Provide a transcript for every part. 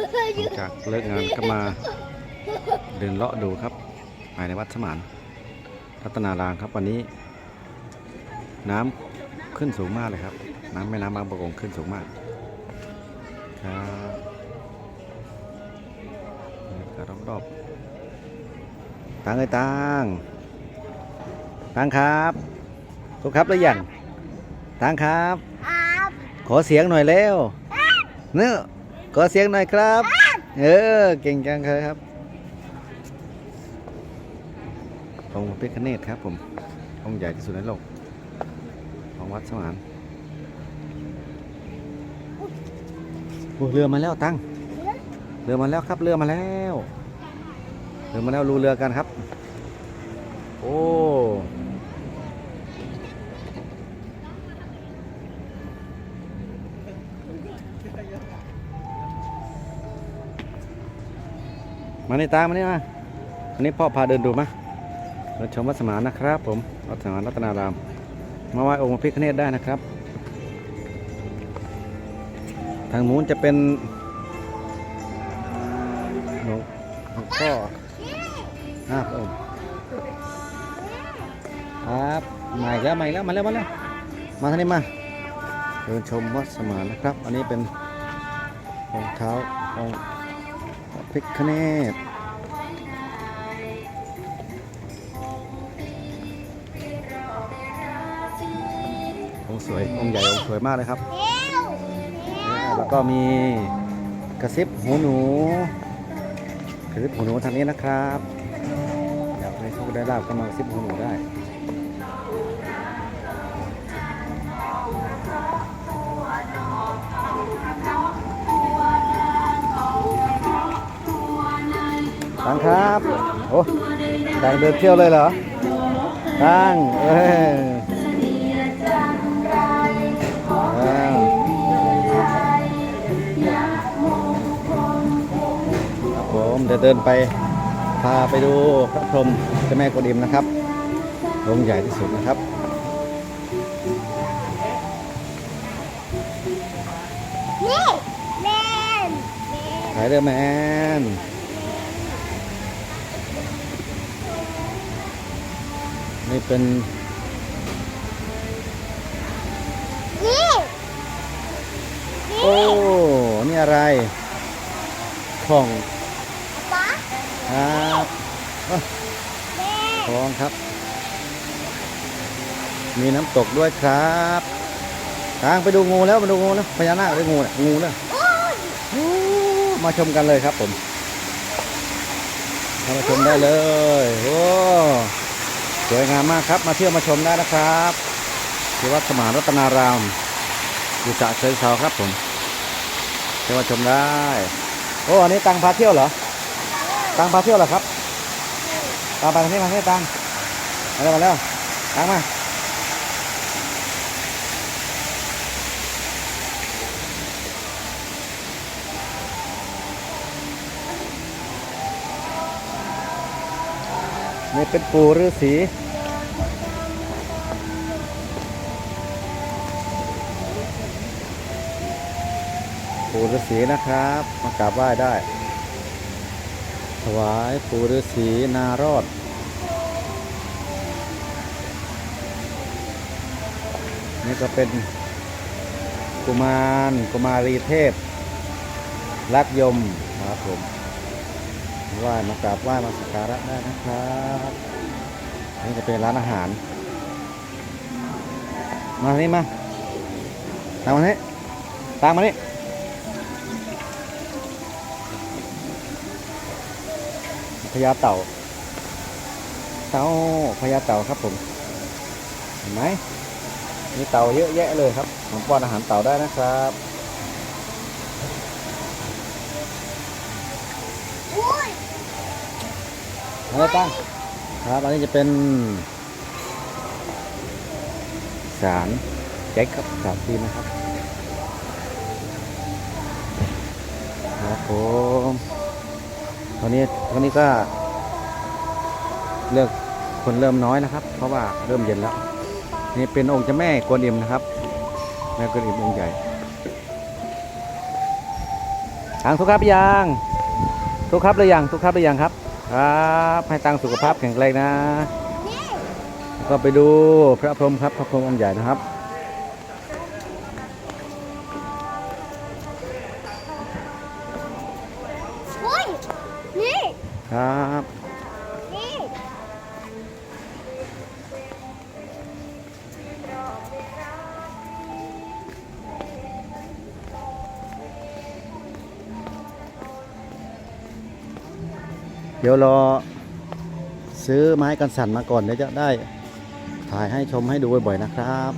หลังจากเลิกงานก็มาเดินเลาะดูครับภายในวัดสมานรัตนารามครับวันนี้ น้ำขึ้นสูงมากเลยครับ น้ำแม่น้ำบางประกงขึ้นสูงมากครับบรรยากาศรอบๆตังเอ้ยตังตังครับทุกครับหรือยังตังครับครับขอเสียงหน่อยเร็วเนื้อ ขอเสียงหน่อยครับ เออ เก่งจังเลยครับองค์พระพิฆเนศครับผมองค์ใหญ่ที่สุดในโลก ของวัดสมานโอ้เรือมาแล้วตั้ง เรือมาแล้วครับ เรือมาแล้ว เรือมาแล้วรูเรือกันครับ โอ้ มาในตามมานี่มาอันนี้พ่อพาเดินดูมาเดินชมวัดสมานนะครับ ผมวัดสมานรัตนาราม มาไหว้องค์พระพิฆเนศได้นะครับ ทางนู้นจะเป็นหลวงหลวงพ่อห้าพระองค์ครับมาแล้วมาแล้วมาแล้วมาแล้วมาทางนี้มาเดินชมวัดสมานนะครับ อันนี้เป็นรองเท้าอง พระพิฆเนศองค์สวยองค์ใหญ่องค์สวยมากเลยครับเร็วแล้วก็มีกระซิบหูหนู กระซิบหูหนูทางนี้นะครับอยากให้โชคได้ลาบก็มากระซิบหูหนูได้ โอ้ตังเดินเที่ยวเลยเหรอตังเอออ้าวครับผมเดี๋ยวเดินไปพาไปดูพระพรหมเจ้าแม่กวนอิมนะครับองค์ใหญ่ที่สุดนะครับนี่แมนไทเดอร์แมน นี่เป็นนี่โอ้ นี่อะไรของป๊าครับอะแม่ของครับ มีน้ำตกด้วยครับทางไปดูงูแล้วมาดูงูแล้วพญานาคหรืองูเนี่ยงูเนี่ยโอ้ยโอ้มาชมกันเลยครับผม เข้ามาชมได้เลย โอ้ สวยงามมากครับมาเที่ยวมาชมได้นะครับที่วัดสมานรัตนารามอยู่ฉะเชิงเซาครับผมเที่ยวมาชมได้โอ้อันนี้ตังพาเที่ยวเหรอตังพาเที่ยวเหรอครับตังไปทางนี้มาที่ตังมาแล้วมาแล้วตังมา นี่เป็นปู่ฤาษีปู่ฤาษีนะครับ มากราบไหว้ได้ ถวายปู่ฤาษีนารอดนี่ก็เป็นกุมารกุมารีเทพรักยมนะครับผม ไหว้มากราบไหว้มาสักการะได้นะครับนี่จะเป็นร้านอาหาร มาทางนี้มาตามมานี้ตามมานี่พญาเต่า เต่าพญาเต่าครับผมเห็นไหมมีเต่าเยอะแยะเลยครับผมป้อนอาหารเต่าได้นะครับโอ้ย อะไรตั้งครับอันนี้จะเป็นสารแจ็คครับสารทีนะครับครับผมตอนนี้ตอนนี้ก็ เลือกคนเริ่มน้อยนะครับ เพราะว่าเริ่มเย็นแล้ว นี่เป็นองค์เจ้าแม่กวนอิมนะครับ แม่กวนอิมองค์ใหญ่ตังทุกครับยังทุกครับหรือยังทุกครับหรือยังครับ ครับให้ตังสุขภาพแข็งแรงนะนี่ก็ไปดูพระพรหมครับพระพรหมองค์ใหญ่นะครับเฮ้ยนี่ครับ เดี๋ยวรอซื้อไม้กันสั่นมาก่อนเดี๋ยวจะได้ถ่ายให้ชมให้ดูบ่อยๆนะครับ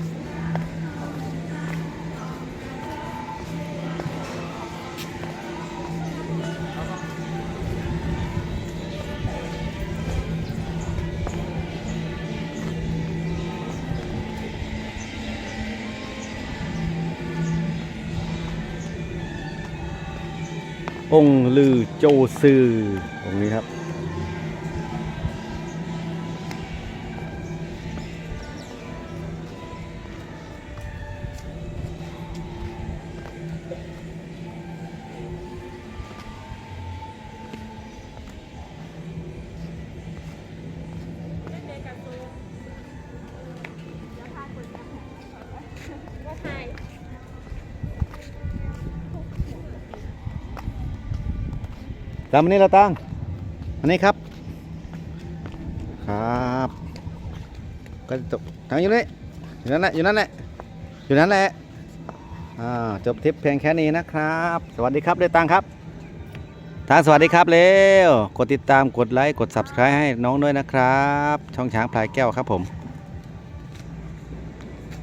องค์ลือโจซือองค์นี้ครับ ตามอันนี้เราตั้งอันนี้ครับ ครับ ก็จบทางอยู่นี่อยู่นั่นแหละ อยู่นั่นแหละ อยู่นั่นแหละ อ่า จบทริปเพียงแค่นี้นะครับ สวัสดีครับได้ตังครับทางสวัสดีครับเร็ว กดติดตาม กดไลค์ กด subscribe ให้น้องด้วยนะครับ ช่องช้างพลายแก้วครับผม